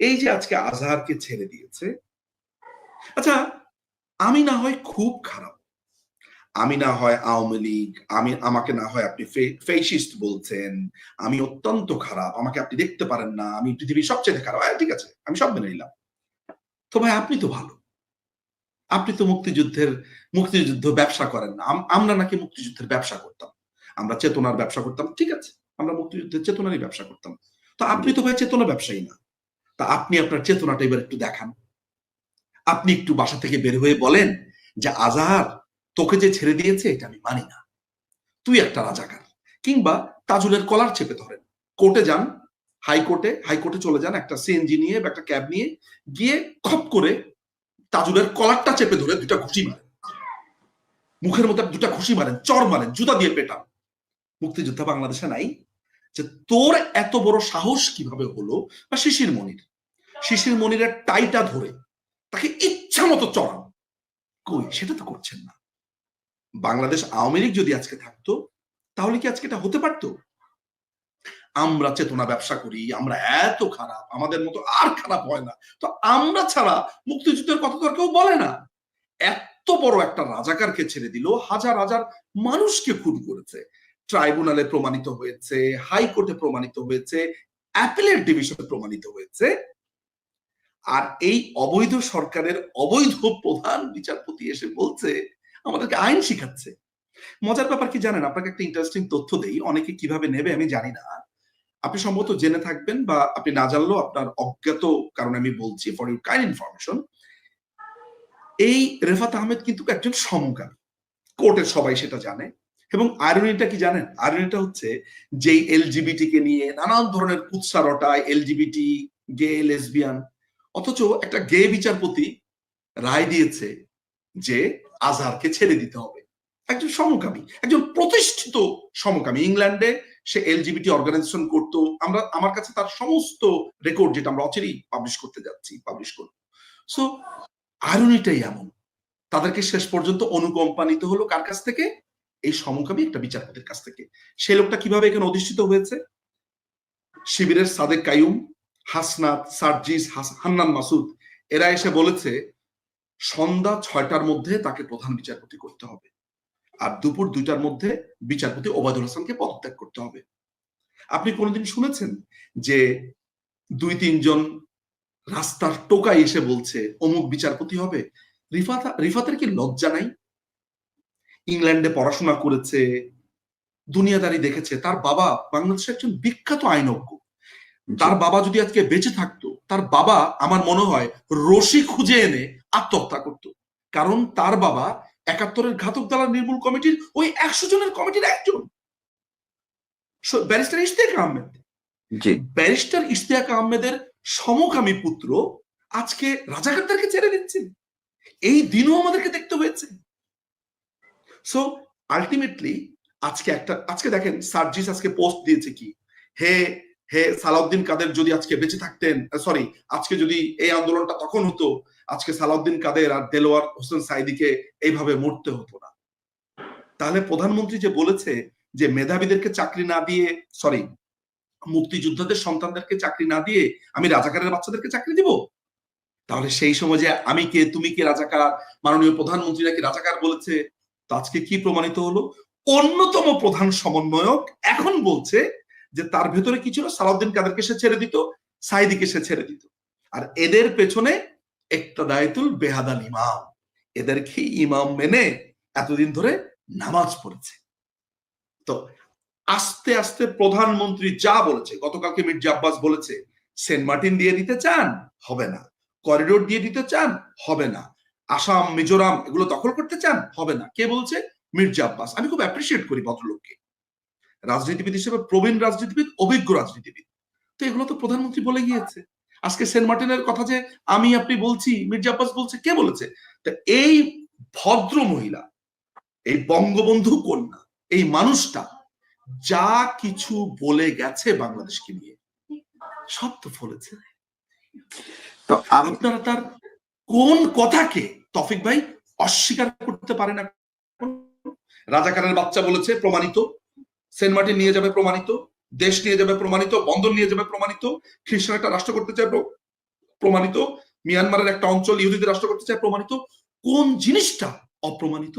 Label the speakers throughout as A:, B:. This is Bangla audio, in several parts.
A: এই যে আজকে আজহারকে ছেড়ে দিয়েছে আচ্ছা আমি না হয় খুব খারাপ। আমি না হয় আওয়ামী লীগ, আমি, আমাকে না হয় আপনি ফেসিস্ট বলছেন, আমি অত্যন্ত খারাপ, আমাকে আপনি দেখতে পারেন না, আমি পৃথিবীর সবচেয়ে খারাপ। ঠিক আছে, আমি সব মেনে নিলাম। তো ভাই, আপনি তো ভালো। আপনি তো মুক্তিযুদ্ধের, মুক্তিযুদ্ধ ব্যবসা করেন না। আম- আমরা নাকি মুক্তিযুদ্ধের ব্যবসা করতাম। আমরা চেতনার ব্যবসা করতাম, ঠিক আছে, আমরা মুক্তিযুদ্ধের চেতনারই ব্যবসা করতাম। তো আপনি তো ভাই চেতনা ব্যবসায়ী না। তা আপনি আপনার চেতনাটা এবার একটু দেখান। আপনি একটু বাসা থেকে বের হয়ে বলেন যে, আজাহার, তোকে যে ছেড়ে দিয়েছে, এটা আমি মানি না। তুই একটা রাজাকার। কিংবা তাজুলের কলার চেপে ধরেন। কোর্টে যান, হাইকোর্টে হাইকোর্টে চলে যান একটা সিএনজি নিয়ে বা একটা ক্যাব নিয়ে, গিয়ে খপ করে তাজুলের কলারটা চেপে ধরে দুটা ঘুষি মারেন। মুখের মধ্যে দুটা ঘুষি মারেন, চর মারেন, জুতা দিয়ে পেটান। মুক্তিযোদ্ধা বাংলাদেশে নাই যে, তোর এত বড় সাহস কীভাবে হলো? বা শিশির মনির শিশির মনিরের টাইটা ধরে তাকে ইচ্ছা মতো চড়ান। কই, সেটা তো করছেন না। বাংলাদেশ আওয়ামী লীগ যদি আজকে থাকতো, তাহলে কি আজকে এটা হতে পারতো? আমরা চেতনা ব্যবসা করি, আমরা এত খারাপ, আমাদের মতো আর খারাপ হয় না। তো আমরা ছাড়া মুক্তিযুদ্ধের কথা তো কেউ বলে না। এত বড় একটা রাজাকারকে ছেড়ে দিল, হাজার হাজার মানুষকে খুন করেছে। ট্রাইব্যুনালে প্রমাণিত হয়েছে, হাইকোর্টে প্রমাণিত হয়েছে, অ্যাপেলের ডিভিশনে প্রমাণিত হয়েছে। আর এই অবৈধ সরকারের অবৈধ প্রধান বিচারপতি এসে বলছে, আমাদেরকে আইন শিখাচ্ছে। মজার ব্যাপার কি জানেন? আপনাকে একটা ইন্টারেস্টিং তথ্য দেই, অনেকে কীভাবে নেবে আমি জানি না। আপনি সম্ভবত জেনে থাকবেন বা আপনি না জানলেও আপনার অজ্ঞাত কারণে আমি বলছি ফর ইউর কাইন্ড ইনফরমেশন এই রেফাত আহমেদ কিন্তু একজন সমকামী। কোর্টের সবাই সেটা জানে। এবং আয়রনিটা কি জানেন? আয়রনিটা হচ্ছে যেই এলজিবিটি কে নিয়ে নানান ধরনের কুৎসা রটায় এলজিবিটি গে লেসবিয়ান অথচ একটা গে বিচারপতি রায় দিয়েছে যে আজহারকে ছেড়ে দিতে হবে। একজন সমকামী, একজন প্রতিষ্ঠিত সমকামী। ইংল্যান্ডে সে এলজিবিটি অর্গানাইজেশন করতো। আমরা, আমার কাছে তার সমস্ত রেকর্ড যেটা আমরা অচিরেই পাবলিশ করতে যাচ্ছি, পাবলিশ করব। সো আয়রনিটাই এমন। তাদেরকে শেষ পর্যন্ত অনুকম্পানিত হলো কার কাছ থেকে? এই সমকামী একটা বিচারপতির কাছ থেকে। সেই লোকটা কীভাবে এখানে অধিষ্ঠিত হয়েছে? শিবিরের সাদেক কায়ুম হাসনাত, সার্জিস হান্নান মাসুদ, এরা এসে বলেছে, সন্ধ্যা ছয়টার মধ্যে তাকে প্রধান বিচারপতি করতে হবে। আর দুপুর দুইটার মধ্যে বিচারপতি ওবায়দুল হাসানকে পদত্যাগ করতে হবে। আপনি কোনোদিন শুনেছেন যে দুই তিনজন রাস্তার টোকাই এসে বলছে, অমুক বিচারপতি হবে রিফাত, রিফাতের কি লজ্জা নাই? ইংল্যান্ডে পড়াশোনা করেছে, দুনিয়াদারি দেখেছে, তার বাবা বাংলাদেশের একজন বিখ্যাত আইনজ্ঞ। তার বাবা যদি আজকে বেঁচে থাকতো তার বাবা আমার মনে হয় রশি খুঁজে এনে আত্মহত্যা করত। কারণ তার বাবা একাত্তরের ঘাতক দালাল নির্মূল কমিটির ওই একশো জনের কমিটির একজন। ব্যারিস্টার ইশতিয়াক আহমেদ। ব্যারিস্টার ইশতিয়াক আহমেদের সমকামী পুত্র আজকে রাজাকারদেরকে ছেড়ে দিচ্ছেন এই দিনও আমাদেরকে দেখতে হয়েছে। সো আলটিমেটলি আজকে একটা আজকে দেখেন সার্জিস আজকে পোস্ট দিয়েছে কি? হে হে সালাউদ্দিন কাদের যদি আজকে বেঁচে থাকতেন সরি আজকে যদি এই আন্দোলনটা তখন হতো, আজকে সালাউদ্দিন কাদের আর দেলোয়ার হোসেন সাইদিকে এইভাবে মরতে হতো না। তাহলে প্রধানমন্ত্রী যে বলেছে যে মেধাবীদেরকে চাকরি না দিয়ে সরি মুক্তিযোদ্ধাদের সন্তানদেরকে চাকরি না দিয়ে আমি রাজাকারের বাচ্চাদেরকে চাকরি দিব? তাহলে সেই সময় যে আমি কে, তুমি কে রাজাকার, মাননীয় প্রধানমন্ত্রী নাকি রাজাকার বলেছে, তো আজকে কি প্রমাণিত হলো? অন্যতম প্রধান সমন্বয়ক এখন বলছে যে তার ভেতরে কি ছিল? সালাউদ্দিন কাদেরকে সে ছেড়ে দিত সাইদিকে সে ছেড়ে দিত। আর এদের পেছনে একটা দায়তুল বেহাদাল ইমাম। এদেরকে ইমাম মেনে এতদিন ধরে নামাজ পড়েছে। তো আস্তে আস্তে প্রধানমন্ত্রী যা বলেছে, গতকালকে মির্জা আব্বাস বলেছে, সেন্ট মার্টিন দিয়ে দিতে চান, হবে না। করিডোর দিয়ে দিতে চান, হবে না। আসাম, মিজোরাম, এগুলো দখল করতে চান, হবে না। কে বলছে? মির্জা আব্বাস। আমি খুব অ্যাপ্রিসিয়েট করি ভদ্রলোককে। রাজনীতিবিদ হিসেবে, প্রবীণ রাজনীতিবিদ, অভিজ্ঞ রাজনীতিবিদ। তো এগুলো তো প্রধানমন্ত্রী বলে গিয়েছে। আজকে সেন্ট মার্টিনের কথা যে আমি, আপনি বলছি, মির্জা আব্বাস বলছে, কে বলেছে? তা এই ভদ্র মহিলা, এই বঙ্গবন্ধু কন্যা, এই মানুষটা যা কিছু বলে গেছে বাংলাদেশকে নিয়ে, সব তো ফলেছে।
B: তো
A: আপনারা তার কোন কথাকে তফিক ভাই অস্বীকার করতে পারে না? রাজাকারের বাচ্চা বলেছে, প্রমাণিত। সেন্ট মার্টিন নিয়ে যাবে প্রমাণিত, দেশ নিয়ে যাবে প্রমাণিত, বন্দর নিয়ে যাবে প্রমাণিত খ্রিস্টান একটা রাষ্ট্র করতে চাইবে প্রমাণিত, মিয়ানমারের একটা অঞ্চল ইহুদিদের রাষ্ট্র করতে চায় প্রমাণিত, কোন জিনিসটা অপ্রমাণিত?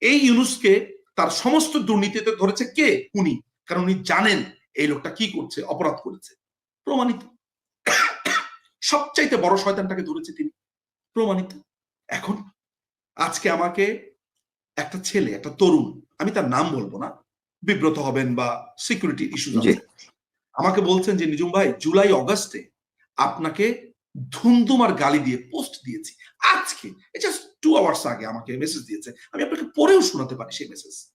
A: এই ইউনুসকে তার সমস্ত দুর্নীতিতে ধরেছে কে? উনি। কারণ উনি জানেন এই লোকটা কি করছে, অপরাধ করেছে। প্রমাণিত। সবচাইতে বড় শয়তানটাকে ধরেছে তিনি। প্রমাণিত। এখন আজকে আমাকে একটা ছেলে, একটা তরুণ, আমি তার নাম বলব না বিব্রত হবেন বা সিকিউরিটি ইস্যু আমাকে বলছেন যে নিজুম ভাই জুলাই অগাস্টে আপনাকে ধুমধুমার গালি দিয়ে পোস্ট দিয়েছি। আজকে জাস্ট টু আওয়ার্স আগে আমাকে মেসেজ দিয়েছে। আমি আপনাকে পরেও শোনাতে পারি সেই মেসেজ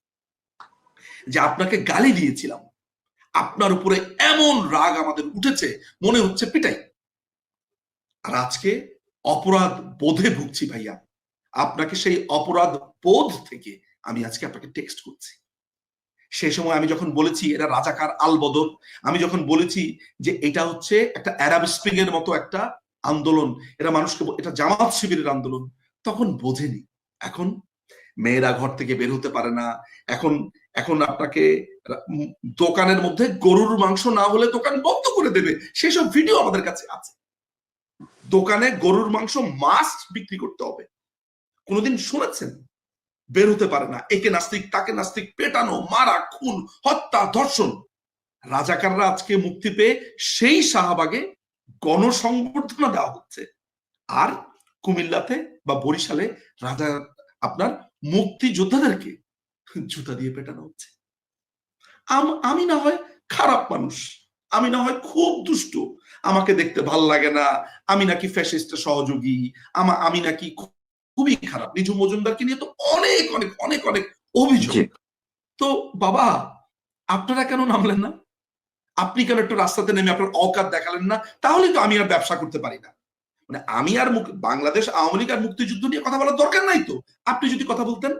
A: যে আপনাকে গালি দিয়েছিলাম। আপনার উপরে এমন রাগ আমাদের উঠেছে মনে হচ্ছে পিটাই। আর আজকে অপরাধ বোধে ভুগছি ভাইয়া। আপনাকে সেই অপরাধ বোধ থেকে আমি আজকে আপনাকে টেক্সট করছি। সেই সময় আমি যখন বলেছি এটা রাজাকার আল বদল আমি যখন বলেছি যে এটা হচ্ছে একটা অ্যারাব স্প্রিং এর মতো একটা আন্দোলন, এরা মানুষকে এটা জামাত শিবিরের আন্দোলন, তখন বোঝেনি। এখন মেয়েরা ঘর থেকে বের হতে পারে না, এখন এখন আপনাকে দোকানের মধ্যে গরুর মাংস না হলে দোকান বন্ধ করে দেবে, সেসব ভিডিও আমাদের কাছে আছে। দোকানে গরুর মাংস মাস্ট বিক্রি করতে হবে। কোনোদিন শুনেছেন? বের হতে পারে না। একে নাস্তিক, তাকে নাস্তিক, পেটানো, মারা, খুন, হত্যা, ধর্ষণ। রাজাকাররা আজকে মুক্তি পেয়ে সেই শাহবাগে গণসংবর্ধনা দেওয়া হচ্ছে। আর কুমিল্লাতে বা বরিশালে রাজা আপনার মুক্তি যোদ্ধাদেরকে জুতা দিয়ে পেটানো হচ্ছে। আম- না হয় খারাপ মানুষ। আমি না হয় খুব দুষ্ট। আমাকে দেখতে ভালো লাগে না। আমি নাকি ফ্যাসিস্টের সহযোগী। আমা নাকি খুবই খারাপ। নিজু মজুমদারকে নিয়ে তো অনেক অনেক অনেক অনেক অভিযোগ। তো বাবা আপনারা কেন নামলেন না? আপনি কেন একটু রাস্তাতে নেমে আপনার অকাত দেখালেন না? তাহলে তো আমি আর ব্যবসা করতে পারি না। মানে আমি আর বাংলাদেশ আওয়ামী লীগ আর মুক্তিযুদ্ধ নিয়ে কথা বলার দরকার নাই তো। আপনি যদি কথা বলতেন।